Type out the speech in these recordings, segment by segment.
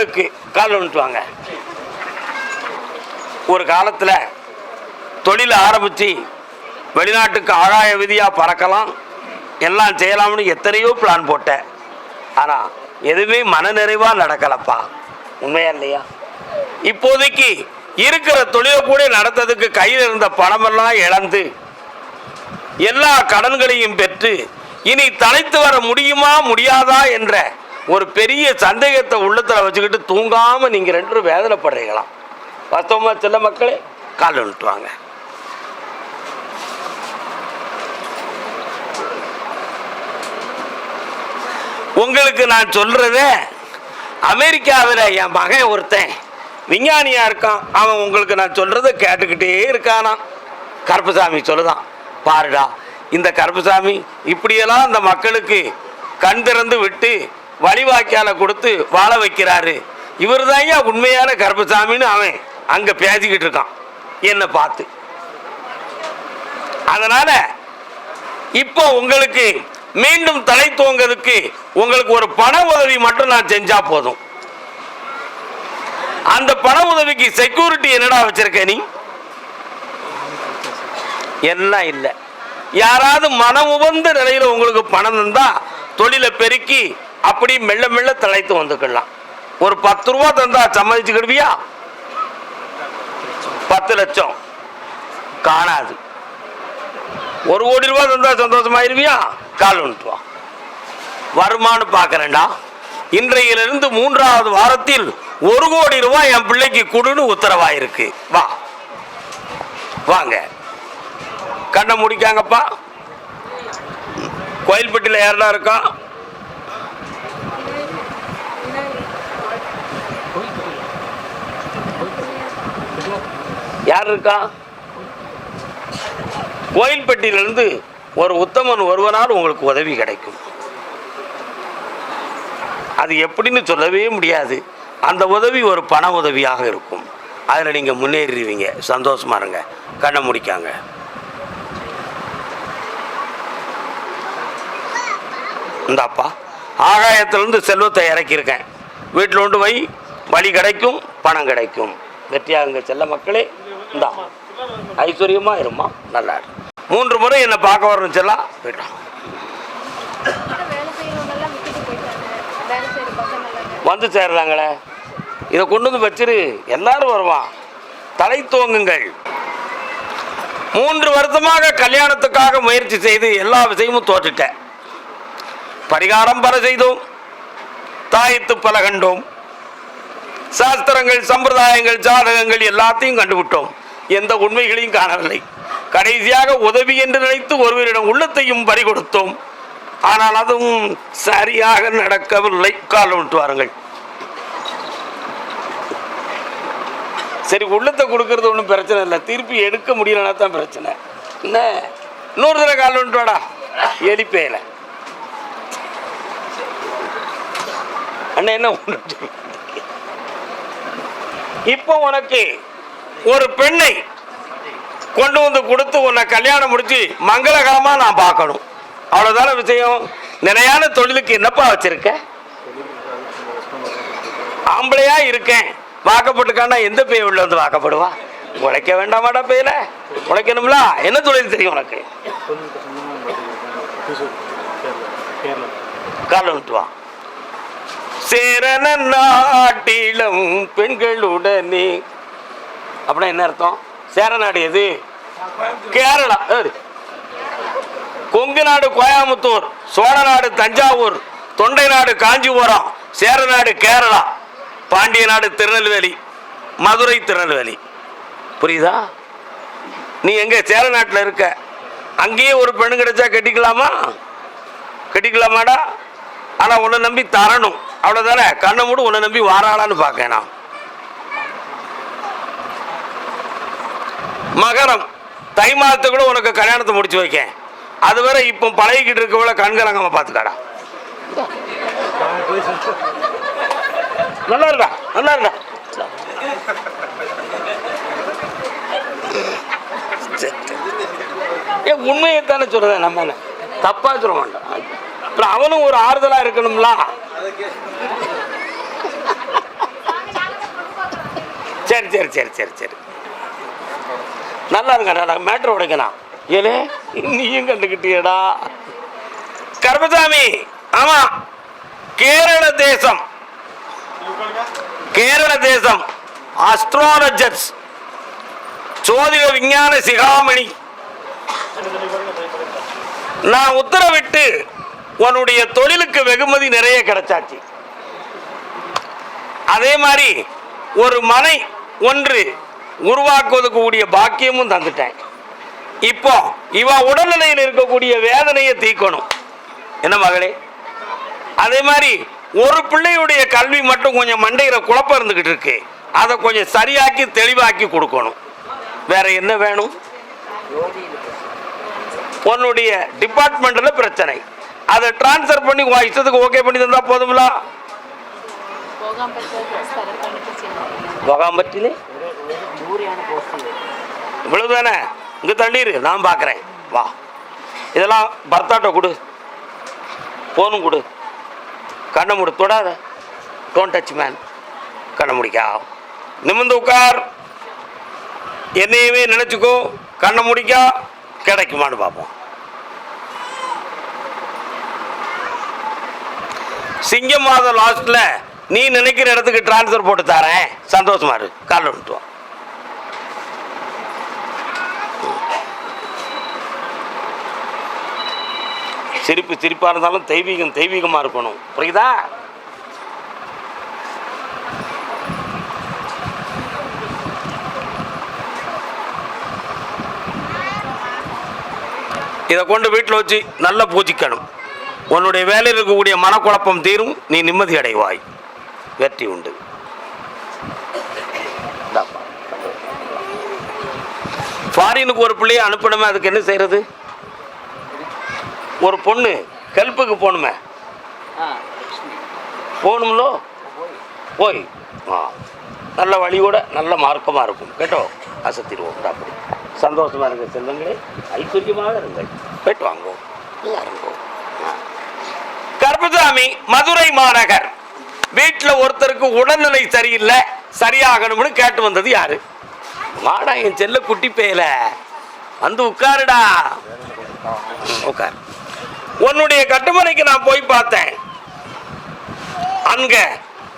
கடன்பட்ட கால் வாங்க. ஒரு காலத்தில் தொழில் ஆரம்பித்து வெளிநாட்டுக்கு ஆழாய விதியாக பறக்கலாம் எல்லாம் செய்யலாம்னு எத்தனையோ பிளான் போட்டேன். ஆனால் எதுவுமே மனநிறைவாக நடக்கலப்பா. உண்மையா இல்லையா? இப்போதைக்கு இருக்கிற தொழிலை கூட நடத்ததுக்கு கையில் இருந்த பணமெல்லாம் இழந்து எல்லா கடன்களையும் பெற்று இனி தலைத்து வர முடியுமா முடியாதா என்ற ஒரு பெரிய சந்தேகத்தை உள்ளத்தில் வச்சுக்கிட்டு தூங்காமல் நீங்கள் ரெண்டு பேரும் வேதனைப்படுறீங்களாம் வாஸ்தவமாக சில மக்களே கால் விட்டுவாங்க உங்களுக்கு நான் சொல்றத அமெரிக்காவில் என் மகன் ஒருத்தன் விஞ்ஞானியாக இருக்கான். அவன் உங்களுக்கு நான் சொல்கிறத கேட்டுக்கிட்டே இருக்கானா கருப்பசாமி சொல்லுதான் பாருடா இந்த கருப்புசாமி இப்படியெல்லாம் இந்த மக்களுக்கு கண் திறந்து விட்டு வழிவாக்கியான கொடுத்து வாழ வைக்கிறாரு. இவர் தாங்க உண்மையான கருப்பசாமின்னு அவன் அங்கே பேசிக்கிட்டு இருக்கான். என்னை பார்த்து. அதனால இப்போ உங்களுக்கு மீண்டும் தலை தூங்கிறதுக்கு உங்களுக்கு ஒரு பண உதவி மட்டும் நான் செஞ்சா போதும். அந்த பண உதவிக்கு செக்யூரிட்டி என்னடா வச்சிருக்க நீ? எல்லாம் இல்லை. யாராவது மனம் உபந்த நிலையில் உங்களுக்கு பணம் தந்தா தொழிலை பெருக்கி அப்படி மெல்ல மெல்ல தலைத்து வந்துக்கலாம். ஒரு பத்து ரூபா தந்தா சம்மதிச்சுக்கிடுவியா? பத்து லட்சம். காணாது. ஒரு கோடி ரூபா தந்தா சந்தோஷமாயிருவியா? கால் வந்துட்டு வா. வருமானு பார்க்கறேன்டா. இன்றையிலிருந்து மூன்றாவது வாரத்தில் ஒரு கோடி ரூபாய் என் பிள்ளைக்கு கொடுன்னு உத்தரவாயிருக்கு. வா. வாங்க. கண்ணை முடிக்காங்கப்பா. கோயில்பட்டியில் யாரெல்லாம் இருக்கா? யார் இருக்கா? கோயில்பட்டியிலிருந்து ஒரு உத்தமன் ஒருவனால் உங்களுக்கு உதவி கிடைக்கும். அது எப்படின்னு சொல்லவே முடியாது. அந்த உதவி ஒரு பண உதவியாக இருக்கும். அதில் நீங்கள் முன்னேறிடுவீங்க. சந்தோஷமா இருங்க. கண்ணை முடிக்காங்க. இந்தாப்பா ஆகாயத்திலிருந்து செல்வத்தை இறக்கியிருக்கேன். வீட்டில் கொண்டு போய் வழி கிடைக்கும் பணம் கிடைக்கும். வெற்றியாகுங்க செல்ல மக்களே. இந்தா. ஐஸ்வர்யமா இருமா நல்லா மூன்று முறை என்னை பார்க்க வரணும் செல்லா போயிட்டான் வந்து சேர்றாங்களே இதை கொண்டு வந்து வச்சிரு. எல்லாரும் வருவான். தலை தோங்குங்கள் மூன்று வருஷமாக கல்யாணத்துக்காக முயற்சி செய்து எல்லா விஷயமும் தோற்றுட்டேன். பரிகாரம் பல செய்தோம். தாயத்து பல கண்டோம். சாஸ்திரங்கள் சம்பிரதாயங்கள் ஜாதகங்கள் எல்லாத்தையும் கண்டுவிட்டோம் எந்த உண்மைகளையும் காணவில்லை. கடைசியாக உதவி என்று நினைத்து ஒருவரிடம் உள்ளத்தையும் பறிகொடுத்தோம். ஆனால் அதுவும் சரியாக நடக்கவில்லை. காலம் விட்டு வாருங்கள். சரி உள்ளத்தை கொடுக்கறது ஒன்றும் பிரச்சனை இல்லை. திருப்பி எடுக்க முடியலன்னா தான் பிரச்சனை. என்ன? இன்னொரு தடவை கால் விட்டு வாடா. எலிப்பேல அண்ணன் என்ன இப்போ உனக்கு ஒரு பெண்ணை கொண்டு வந்து கொடுத்து உன்னை கல்யாணம் முடிச்சு மங்களகரமாக நான் பார்க்கணும். அவ்வளோதான விஷயம்? நிலையான தொழிலுக்கு என்னப்பா வச்சிருக்க? ஆம்பளையா இருக்கேன். வாக்கப்பட்டுக்கானா எந்த பேய் உள்ள வந்து வாக்கப்படுவா? உழைக்க வேண்டாமாடா பேயில. உழைக்கணும்ல? என்ன தொழில் தெரியும் உனக்கு? காலம் விட்டு வா நாட்டிலும் பெண்களுடனே அப்படின்னா என்ன அர்த்தம்? சேரநாடு எது? கேரளா. கொங்கு நாடு கோயம்புத்தூர் சோழ நாடு தஞ்சாவூர் தொண்டை நாடு காஞ்சிபுரம் சேரநாடு கேரளா பாண்டிய நாடு திருநெல்வேலி மதுரை திருநெல்வேலி. புரியுதா? நீ எங்கே சேரநாட்டில் இருக்க? அங்கேயே ஒரு பெண்ணு கிடைச்சா கட்டிக்கலாமா? கட்டிக்கலாமாடா? ஆனால் உன்னை நம்பி தரணும். அவ்வளோதானே கண்ணை மூடு உன்னை நம்பி வாராளான்னு பார்க்கேன் மகரம். தை மாதத்துக்குள்ள உனக்கு கல்யாணத்தை முடிச்சு வைக்கேன். அது வரை இப்போ பழகிக்கிட்டு இருக்கவள கண்கலங்காம பார்த்துக்காடா. நல்லா இருக்கா நல்லா இருக்கா ஏ உண்மையை தானே சொல்கிறேன் நம்ம என்ன? தப்பா சொல்ல மாட்டோம். அப்புறம் அவனும் ஒரு ஆறுதலா இருக்கணும்ல. சரி சரி சரி சரி சரி. நல்லா இருங்க நல்லா மேட்ரு உடைக்கணும். ஏனே நீயும் கண்டுக்கிட்டியடா. கருமசாமி ஆமா கேரள தேசம். கேரள தேசம் அஸ்ட்ராலஜர்ஸ் சோதிக விஞ்ஞான சிகாமணி. நான் உத்தரவிட்டு உன்னுடைய தொழிலுக்கு வெகுமதி நிறைய கிடைச்சாச்சு. அதே மாதிரி ஒரு மனை ஒன்று உருவாக்குவதற்குரிய பாக்கியமும் தந்துட்டேன். இப்போ இவ உடல்நிலையில் இருக்கக்கூடிய வேதனையை தீக்கணும் என்ன மகளே? அதே மாதிரி ஒரு பிள்ளையுடைய கல்வி மட்டும் கொஞ்சம் மண்டையில் குழப்பம் இருந்துக்கிட்டு இருக்கு. அதை கொஞ்சம் சரியாக்கி தெளிவாக்கி கொடுக்கணும். வேற என்ன வேணும்? உன்னுடைய டிபார்ட்மெண்ட்டில் பிரச்சனை. அதை டிரான்ஸ்ஃபர் பண்ணி உன் இஷ்டத்துக்கு ஓகே பண்ணி தந்தா போதுங்களா போகாம்பட்டிலே இவ்வளவு தானே? இங்க தண்ணீர் நான் பார்க்குறேன் வா. இதெல்லாம் பர்த்தாட்ட கொடு. போனும் கொடு. கண்ணை முடி தொடாத. டோன்ட் டச் மேன் கண்ணை முடிக்கா. நிமிந்து உட்கார். என்னையுமே நினச்சிக்கோ. கண்ணை முடிக்கா. கிடைக்குமான்னு பார்ப்போம். சிங்கம் மாதம் லாஸ்ட்ல நீ நினைக்கிற இடத்துக்கு டிரான்ஸ்ஃபர் போட்டு தரேன். சந்தோஷமா இருக்கு காலில் விட்டு சிரிப்பு சிரிப்பாக இருந்தாலும் தெய்வீகம் தெய்வீகமாக இருக்கணும். புரியுதா? இதை கொண்டு வீட்டில் வச்சு நல்லா பூஜிக்கணும். உன்னுடைய வேலையில் இருக்கக்கூடிய மனக்குழப்பம் தீரும் நீ நிம்மதி அடைவாய். வெற்றி உண்டு. ஃபாரினுக்கு ஒரு பிள்ளையை அனுப்பணுமே அதுக்கு என்ன செய்கிறது ஒரு பொண்ணு ஹெல்ப்புக்கு போகணுமே. போகணும்லோ? போய். ஆ நல்ல வழியோட நல்ல மார்க்கமாக இருக்கும். கேட்டோ? அசத்திடுவோம். அப்படி. சந்தோஷமா இருங்க செல்வங்களே. ஐஸ்வர்யமாக இருங்கள். போயிட்டு வாங்கோ. நல்லா இருங்கோ ஆ. கருப்பசாமி மதுரை மாநகர். வீட்டில் ஒருத்தருக்கு உடல்நிலை சரியில்லை சரியாகணும்னு கேட்டு வந்தது யாரு? வாடா என் செல்ல குட்டி பேல வந்து உட்காருடா. உட்கார். உன்னுடைய கட்டுமனைக்கு நான் போய் பார்த்தேன். அங்க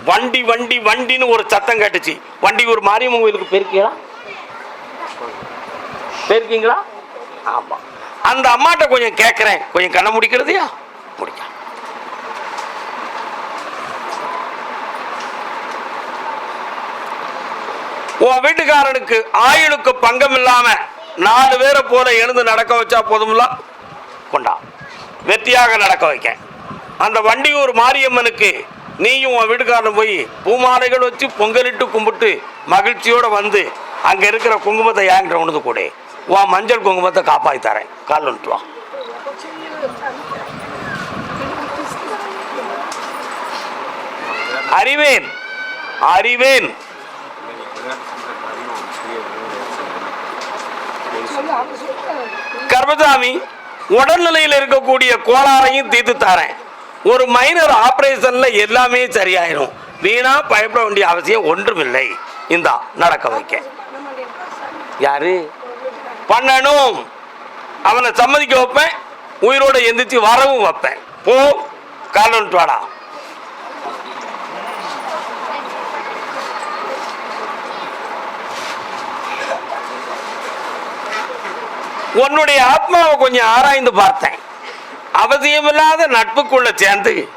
வண்டி வண்டி வண்டின்னு ஒரு சத்தம் கேட்டுச்சு. வண்டி ஒரு மாரியம்மன் கோயிலுக்கு போயிருக்கீங்களா? போயிருக்கீங்களா? ஆமா. அந்த அம்மாட்ட கொஞ்சம் கேட்குறேன் கொஞ்சம் கண்ண முடிக்கிறதையா? முடிக்க உன் வீட்டுக்காரனுக்கு ஆயுளுக்கு பங்கம் இல்லாம நாலு பேரை போல எழுந்து நடக்க வச்சா போதும்ல? கொண்டா. வெற்றியாக நடக்க வைக்க. அந்த வண்டியூர் மாரியம்மனுக்கு நீயும் உன் வீட்டுக்காரன் போய் பூமாலைகள் வச்சு பொங்கலிட்டு கும்பிட்டு மகிழ்ச்சியோட வந்து அங்க இருக்கிற குங்குமத்தை ஏங்கிட்ட உணர்ந்து கூட. உன் மஞ்சள் குங்குமத்தை காப்பாற்றி தரேன். கால் வந்துட்டு வா. அறிவேன். அறிவேன். கர்மசாமி. உடல்நிலையில் இருக்கக்கூடிய கோளாறையும் தீர்த்து தரேன். ஒரு மைனர் ஆப்ரேஷனில் எல்லாமே சரியாயிரும். வீணா பயப்பட வேண்டிய அவசியம் ஒன்றுமில்லை. இந்தா நடக்க வைக்க. யாரு? பண்ணணும். அவனை சம்மதிக்க வைப்பேன். உயிரோட எந்திரிச்சு வரவும் வைப்பேன். போ காலன்ட்டு வாடா. உன்னுடைய ஆத்மாவை கொஞ்சம் ஆராய்ந்து பார்த்தேன். அவசியமில்லாத நட்புக்குள்ள சேர்ந்து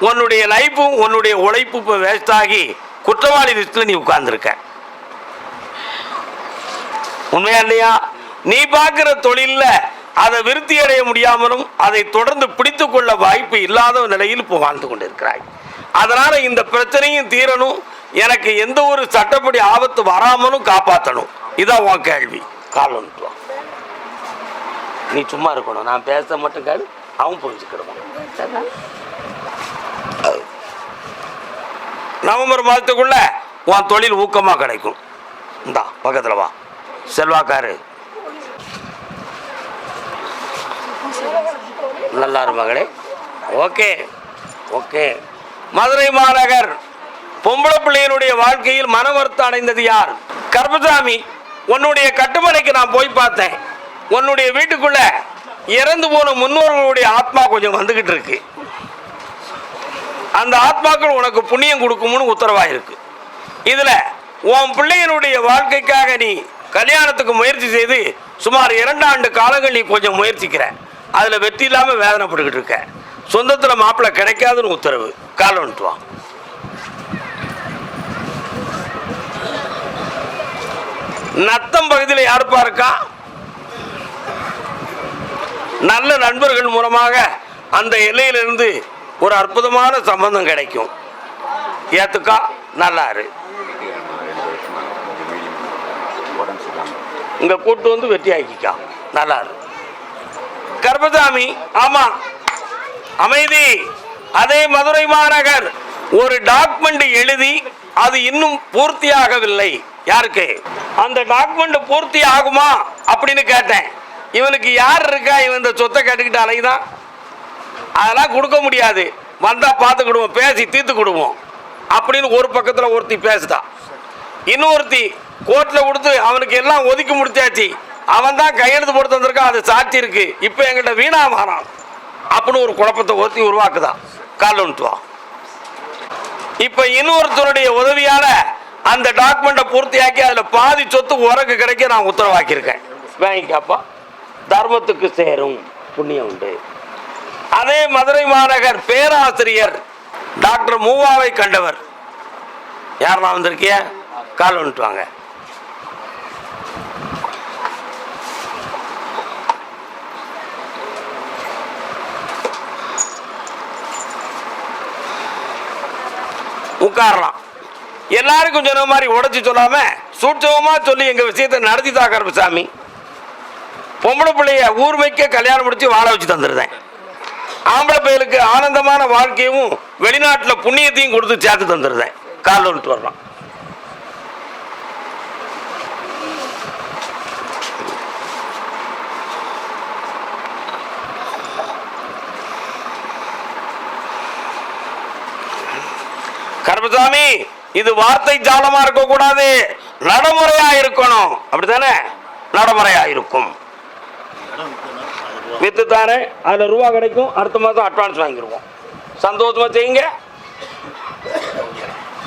உன்னுடைய லைஃப்பும் உன்னுடைய உழைப்பு இப்போ வேஸ்ட் ஆகி குற்றவாளி லிஸ்ட்டில் நீ உட்கார்ந்துருக்க. உண்மையா இல்லையா? நீ பார்க்குற தொழிலில் அதை விருத்தி அடைய முடியாமலும் அதை தொடர்ந்து பிடித்து கொள்ள வாய்ப்பு இல்லாத நிலையில் இப்போ வாழ்ந்து கொண்டிருக்கிறாய். அதனால் இந்த பிரச்சனையும் தீரணும். எனக்கு எந்த ஒரு சட்டப்படி ஆபத்து வராமலும் காப்பாற்றணும் இதான் உன் கேள்வி. கால் நீ சும்மா இருக்கணும். நான் பேச மட்டும் கேளு அவன் புரிஞ்சுக்கிடுவான். நவம்பர் மாதத்துக்குள்ள உன் தொழில் ஊக்கமாக கிடைக்கும். இந்தா பக்கத்தில் வா. செல்வாக்காரு. நல்லா மகளே. Okay okay. மதுரை மாநகர் பொம்பளை பிள்ளையினுடைய வாழ்க்கையில் மன வருத்தம் அடைந்தது யார்? கர்மசாமி உன்னுடைய கட்டுமனைக்கு நான் போய் பார்த்தேன். உன்னுடைய வீட்டுக்குள்ள இறந்து போன முன்னோர்களுடைய ஆத்மா கொஞ்சம் வந்துகிட்டு இருக்கு. அந்த ஆத்மாக்கள் உனக்கு புண்ணியம் கொடுக்கும்னு உத்தரவாயிருக்கு. இதுல உன் பிள்ளையினுடைய வாழ்க்கைக்காக நீ கல்யாணத்துக்கு முயற்சி செய்து சுமார் இரண்டு ஆண்டு காலங்கள் நீ கொஞ்சம் முயற்சிக்கிற. அதுல வெற்றி இல்லாம வேதனைப்பட்டுக்கிட்டு இருக்க. சொந்தத்துல மாப்பிள்ளை கிடைக்காதுன்னு உத்தரவு. காலம் வந்துட்டுவான் நத்தம் பகுதியில் யாருப்பா இருக்கான் நல்ல நண்பர்கள் மூலமாக அந்த எல்லையிலிருந்து ஒரு அற்புதமான சம்பந்தம் கிடைக்கும். ஏத்துக்கா? நல்லா இரு இங்க கூட்டு வந்து வெட்டி ஆக்கிக்கா. நல்லா இரு கர்மசாமி ஆமா. அமைதி. அதே மதுரை மாநகர். ஒரு டாக்குமெண்ட் எழுதி அது இன்னும் பூர்த்தியாகவில்லை. யாருக்கு? அந்த டாக்குமெண்ட் பூர்த்தி ஆகுமா அப்படின்னு கேட்டேன். இவனுக்கு யார் இருக்கா? இவன் இந்த சொத்தை கேட்டுக்கிட்டு அலைதான். அதெல்லாம் கொடுக்க முடியாது. வந்தா பார்த்துக்கிடுவோம் பேசி தீர்த்துக்கிடுவோம் அப்படின்னு ஒரு பக்கத்தில் ஒருத்தி பேசுதா. இன்னொருத்தி கோர்ட்டில் கொடுத்து அவனுக்கு எல்லாம் ஒதுக்கி முடிச்சாச்சு. அவன் தான் கையெழுத்து போட்டு வந்திருக்கான் அது சாட்சி இருக்கு. இப்போ எங்கிட்ட வீணா மாறான். அப்படின்னு ஒரு குழப்பத்தை ஒருத்தி உருவாக்குதான் கால் இப்போ இன்னொருத்தருடைய உதவியால அந்த டாக்குமெண்ட்டை பூர்த்தியாக்கி அதில் பாதி சொத்து உரக்கு கிடைக்க நான் உத்தரவாக்கியிருக்கேன். வாங்கிக்காப்பா தர்மத்துக்கு சேரும் புண்ணியம் உண்டு. அதே மதுரை மாநகர் பேராசிரியர் டாக்டர் மூவாவை கண்டவர். யாரெல்லாம் வந்திருக்கிய? கால் வந்துட்டு வாங்க. உட்காரலாம். எல்லாருக்கும் சொன்ன மாதிரி உடச்சி சொல்லாம சூட்சமா சொல்லி எங்க விஷயத்தை நடத்தி தா சாமி. பொம்பளை பிள்ளைய ஊர்மைக்க கல்யாணம் முடிச்சு வாழ வச்சு தந்துருந்தேன் ஆம்பளை பையலுக்கு ஆனந்தமான வாழ்க்கையும் வெளிநாட்டில் புண்ணியத்தையும் கொடுத்து சேர்த்து தந்துருந்தேன் கால் வந்துட்டு வரலாம். கருப்பசாமி இது வார்த்தை ஜாலமா இருக்க கூடாது நடைமுறையா இருக்கணும். அப்படித்தானே? நடைமுறையா இருக்கும். வித்து தானே அதில் ரூபா கிடைக்கும். அடுத்த மாதம் அட்வான்ஸ் வாங்கிடுவோம் சந்தோஷமாக செய்யுங்க.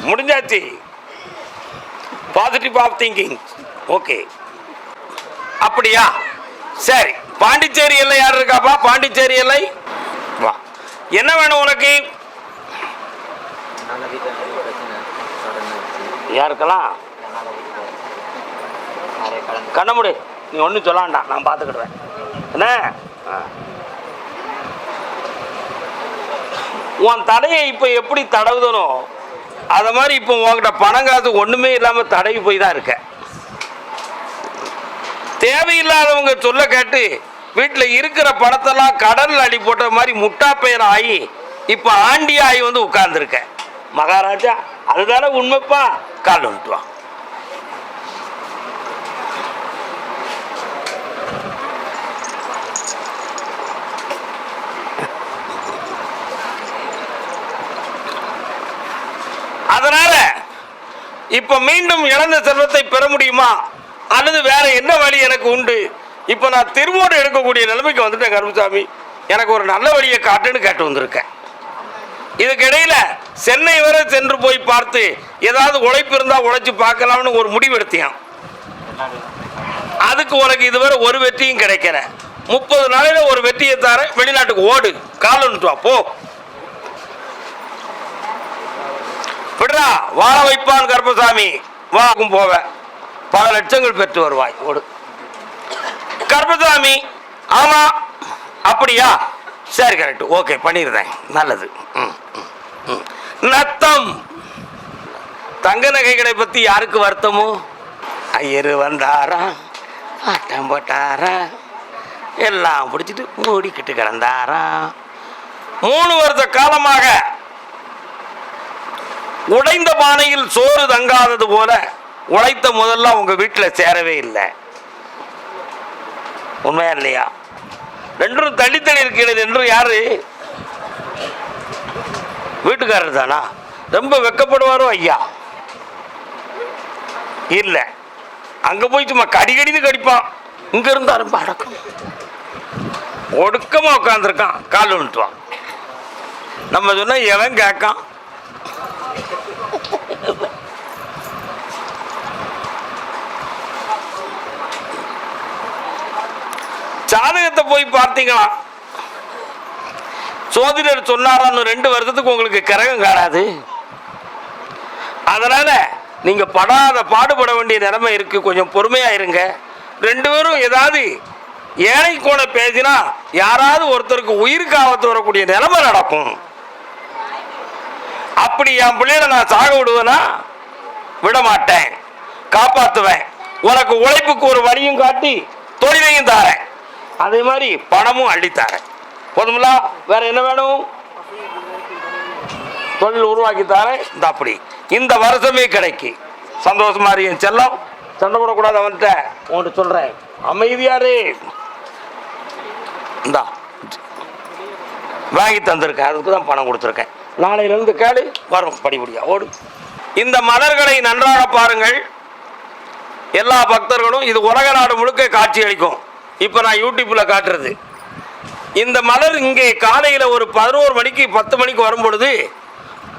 முடிஞ்சாச்சு. பாசிட்டிவ் ஆஃப் திங்கிங் ஓகே அப்படியா? சரி. பாண்டிச்சேரி எல்லை யார் இருக்காப்பா பாண்டிச்சேரி எல்லை? வா. என்ன வேணும் உனக்கு? என்னால் வீட்டில் யாருக்கெல்லாம் நீ ஒன்றும் சொல்ல வேண்டாம் நான் பார்த்துக்கிடுவேன் என்ன? உன் தடையை இப்போ எப்படி தடவுதனோ அதை மாதிரி இப்போ உன்கிட்ட பணம் காசு ஒன்றுமே இல்லாமல் தடவி போய் தான் இருக்க. தேவையில்லாதவங்க சொல்ல கேட்டு வீட்டில் இருக்கிற பணத்தெல்லாம் கடலில் அடி போட்ட மாதிரி முட்டா பெயர் ஆகி இப்போ ஆண்டி ஆகி வந்து உட்கார்ந்துருக்க. மகாராஜா அதுதானே உண்மைப்பா? கால் வந்துட்டு அதனால இப்ப மீண்டும் இழந்த செல்வத்தை பெற முடியுமா? அல்லது வேற என்ன வழி எனக்கு உண்டு? இப்ப நான் திருவோடு எடுக்கக்கூடிய நிலைமைக்கு வந்துட்டேன் கருமசாமி எனக்கு ஒரு நல்ல வழியை காட்டுன்னு கேட்டு வந்திருக்கேன். இதுக்கிடையில சென்னை வரை சென்று போய் பார்த்து ஏதாவது உழைப்பு இருந்தா உழைச்சு பார்க்கலாம்னு ஒரு முடிவெடுத்தியான் அதுக்கு உனக்கு இதுவரை ஒரு வெற்றியும் கிடைக்கல. முப்பது நாளையில ஒரு வெற்றியை தரேன் வெளிநாட்டுக்கு ஓடு காலன்ட்டு வா போ. விடுறா வாழ வைப்பான் கர்ப்பசாமி. வாக்கும் போவ. பல லட்சங்கள் பெற்று வருவாய் ஓடு. கர்ப்பசாமி ஆமா அப்படியா? சரி கரெக்ட். ஓகே பண்ணிடுறேன். நல்லது. ம், ம், ம். நத்தம். தங்க நகைகளை பத்தி யாருக்கு வருத்தமோ? ஐயரு வந்தாரா ஆட்டம் போட்டாரா? எல்லாம் பிடிச்சிட்டு மூடிக்கிட்டு கிடந்தாரா? மூணு வருஷ காலமாக உடைந்த பானையில் சோறு தங்காதது போல உழைத்த முதல்ல உங்க வீட்டில் சேரவே இல்லை. உண்மையா இல்லையா? ரெண்டும் தள்ளித்தள்ளி இருக்கிறது என்று யாரு? வீட்டுக்காரர் தானா? ரொம்ப வெக்கப்படுவாரோ ஐயா? இல்லை. அங்கே போய் சும்மா கடிகடின்னு கடிப்பான். இங்கே இருந்தா ரொம்ப அடக்கம். ஒடுக்கமாக உட்காந்துருக்கான் கால் விழுத்துவான் நம்ம சொன்னா எவன் கேட்கான்? ஜாதகத்தை போய் பார்த்தீங்களா? சோதிடர் சொன்னாரா ரெண்டு வருஷத்துக்கு உங்களுக்கு கிரகம் காணாது. அதனால நீங்க படாத பாடுபட வேண்டிய நிலைமை இருக்கு. கொஞ்சம் பொறுமையா இருங்க. ரெண்டு பேரும் ஏதாவது ஏழை கோண பேசினா யாராவது ஒருத்தருக்கு உயிருக்கு ஆபத்து வரக்கூடிய நிலைமை நடக்கும். அப்படி என் பிள்ளைகளை நான் சாக விடுவேனா? விட மாட்டேன். காப்பாத்துவேன். உனக்கு உழைப்புக்கு ஒரு வழியும் காட்டி தொழிலையும் தாரேன். அதே மாதிரி பணமும் அள்ளித்தாரேன். போதுங்களா வேற என்ன வேணும்? தொழில் உருவாக்கி தாரேன் இந்த அப்படி. இந்த வருஷமே கிடைக்கு. சந்தோஷமா என் செல்லம். சண்டை போடக்கூடாது அவன்கிட்ட. உன்கிட்ட சொல்றேன். அமைதியாரு இந்தா. வாங்கி தந்திருக்கேன். அதுக்கு தான் பணம் கொடுத்துருக்கேன். நாளையிலிருந்து கேடு வரும். படிப்படியா ஓடு. இந்த மலர்களை நன்றாக பாருங்கள். எல்லா பக்தர்களும் இது உலக நாடு முழுக்க காட்சி அளிக்கும் இப்போ நான் யூடியூப்பில் காட்டுறது. இந்த மலர் இங்கே காலையில் ஒரு பதினோரு மணிக்கு பத்து மணிக்கு வரும் பொழுது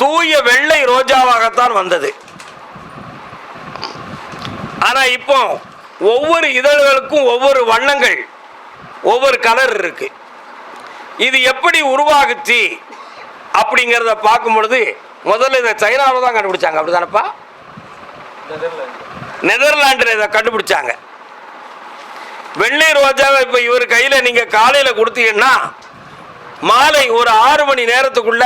தூய வெள்ளை ரோஜாவாகத்தான் வந்தது. ஆனால் இப்போ ஒவ்வொரு இதழ்களுக்கும் ஒவ்வொரு வண்ணங்கள் ஒவ்வொரு கலர் இருக்கு. இது எப்படி உருவாகுச்சு அப்படிங்கிறத பார்க்கும் பொழுது முதல்ல இதை சைனாவில் தான் கண்டுபிடிச்சாங்க. அப்படிதானப்பா நெதர்லாண்டில் இதை கண்டுபிடிச்சாங்க. வெள்ளை ரோஜாவை இப்போ இவர் கையில் நீங்கள் காலையில் கொடுத்தீங்கன்னா மாலை ஒரு ஆறு மணி நேரத்துக்குள்ள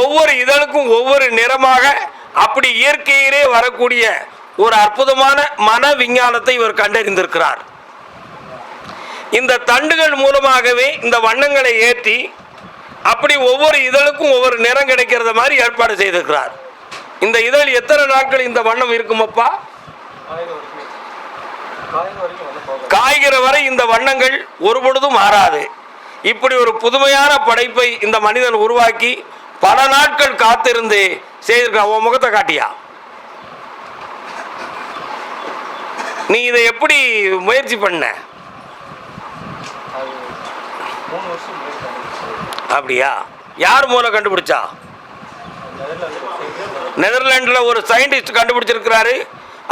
ஒவ்வொரு இதழுக்கும் ஒவ்வொரு நிறமாக அப்படி இயற்கையிலே வரக்கூடிய ஒரு அற்புதமான மன விஞ்ஞானத்தை இவர் கண்டறிந்திருக்கிறார். இந்த தண்டுகள் மூலமாகவே இந்த வண்ணங்களை ஏற்றி அப்படி ஒவ்வொரு இதழுக்கும் ஒவ்வொரு நிறம் கிடைக்கிறத மாதிரி ஏற்பாடு செய்திருக்கிறார். இந்த இதழ் எத்தனை நாட்கள் இந்த வண்ணம் இருக்குமப்பா? காய்கிற வரை இந்த வண்ணங்கள் ஒரு பொழுதும் மாறாது. இப்படி ஒரு புதுமையான படைப்பை இந்த மனிதன் உருவாக்கி பல நாட்கள் காத்திருந்து செய்திருக்கான் உன் முகத்தை காட்டியா? நீ இதை எப்படி முயற்சி பண்ண. அப்படியா? யார் மூலம் கண்டுபிடிச்சா? நெதர்லாண்டில் ஒரு சயின்டிஸ்ட் கண்டுபிடிச்சிருக்கிறாரு.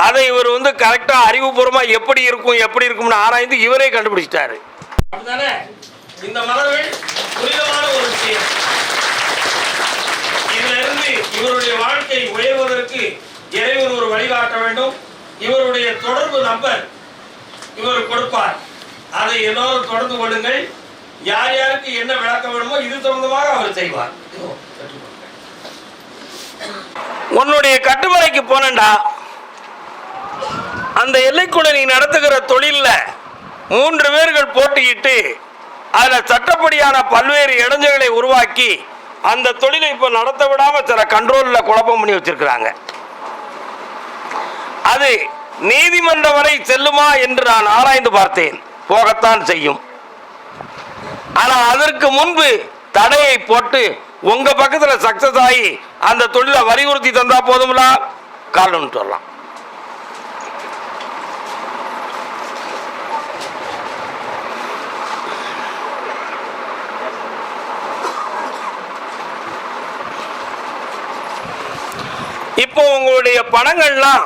அதை இவர் வந்து கரெக்டாக அறிவுபூர்வமாக எப்படி இருக்கும் எப்படி இருக்கும்னு ஆராய்ந்து இவரே கண்டுபிடிச்சிட்டாரு. இந்த மலர்கள் புனிதமான ஒரு விஷயம். இதுல இருந்து இவருடைய வாழ்க்கை உயர்வதற்கு இறைவன் ஒரு வழிகாட்ட வேண்டும். இவருடைய தொடர்பு நம்பர் இவர் கொடுப்பார். அதை எல்லோரும் தொடர்பு கொள்ளுங்கள். யார் யாருக்கு என்ன விளக்கம் வேணுமோ இது சம்பந்தமாக அவர் செய்வார். உன்னுடைய கட்டுமலைக்கு போனண்டா அந்த எல்லைக்குள்ள நீ நடத்துகிற தொழிலில் மூன்று பேர்கள் போட்டியிட்டு அதில் சட்டப்படியான பல்வேறு இடைஞ்சல்களை உருவாக்கி அந்த தொழிலை இப்போ நடத்த விடாமல் சில கண்ட்ரோலில் குழப்பம் பண்ணி வச்சிருக்கிறாங்க. அது நீதிமன்றம் வரை செல்லுமா என்று நான் ஆராய்ந்து பார்த்தேன். போகத்தான் செய்யும். ஆனால் அதற்கு முன்பு தடையை போட்டு உங்கள் பக்கத்தில் சக்சஸ் ஆகி அந்த தொழிலை வலியுறுத்தி தந்தால் போதும்ல? காரணம் சொல்லலாம் இப்போ உங்களுடைய பணங்கள்லாம்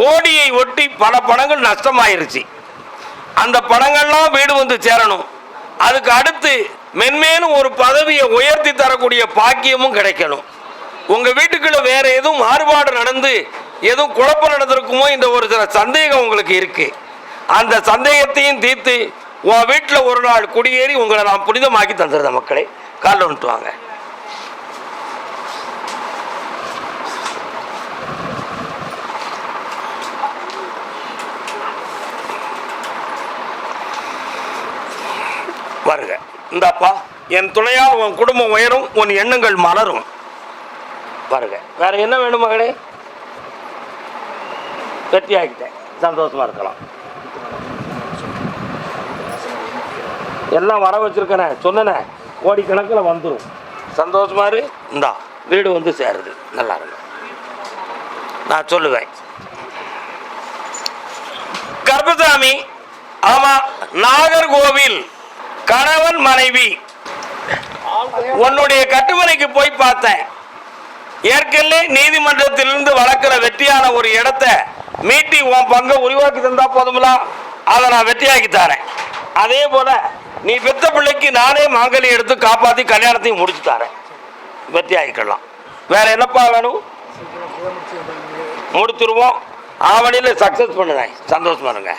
கோடியை ஒட்டி பல பணங்கள் நஷ்டமாயிருச்சு. அந்த பணங்கள்லாம் வீடு வந்து சேரணும். அதுக்கு அடுத்து மென்மேலும் ஒரு பதவியை உயர்த்தி தரக்கூடிய பாக்கியமும் கிடைக்கணும். உங்கள் வீட்டுக்குள்ள வேற எதுவும் மாறுபாடு நடந்து எதுவும் குழப்பம் நடந்திருக்குமோ இந்த ஒரு சில சந்தேகம் உங்களுக்கு இருக்கு. அந்த சந்தேகத்தையும் தீர்த்து உன் வீட்டில் ஒரு நாள் குடியேறி உங்களை நான் புனிதமாக்கி தந்துடுறேன் மக்களே. காலில் வந்துட்டு வாங்க. வருக. இந்தாப்பா என் துணையால் உன் குடும்பம் உயரும் உன் எண்ணங்கள் மலரும். வருக. வேற என்ன வேணும் மகளே? வெற்றி ஆகிட்டேன் சந்தோஷமா இருக்கலாம். எல்லாம் வர வச்சிருக்கனே சொன்னனே கோடிக்கணக்கில் வந்துடும் சந்தோஷமா இரு. இந்தா வீடு வந்து சேருது. நல்லா இருக்கும் நான் சொல்லுவேன். கருப்பசாமி ஆமா நாகர்கோவில். கணவன் மனைவி. உன்னுடைய கட்டுமனைக்கு போய் பார்த்தேன். ஏற்கனவே நீதிமன்றத்திலிருந்து வளர்க்கிற வெற்றியான ஒரு இடத்த மீட்டி உன் பங்கை உருவாக்கி தந்தா போதுங்களா அதை நான் வெற்றியாக்கி தரேன். அதே போல நீ பெத்த பிள்ளைக்கு நானே மாங்கலி எடுத்து காப்பாற்றி கல்யாணத்தையும் முடிச்சு தரேன். வெற்றியாகிக்கலாம் வேற என்னப்பா வேணும்? முடிச்சிருவோம். ஆவணியில் சக்ஸஸ் பண்ணுறேன். சந்தோஷமா இருங்க.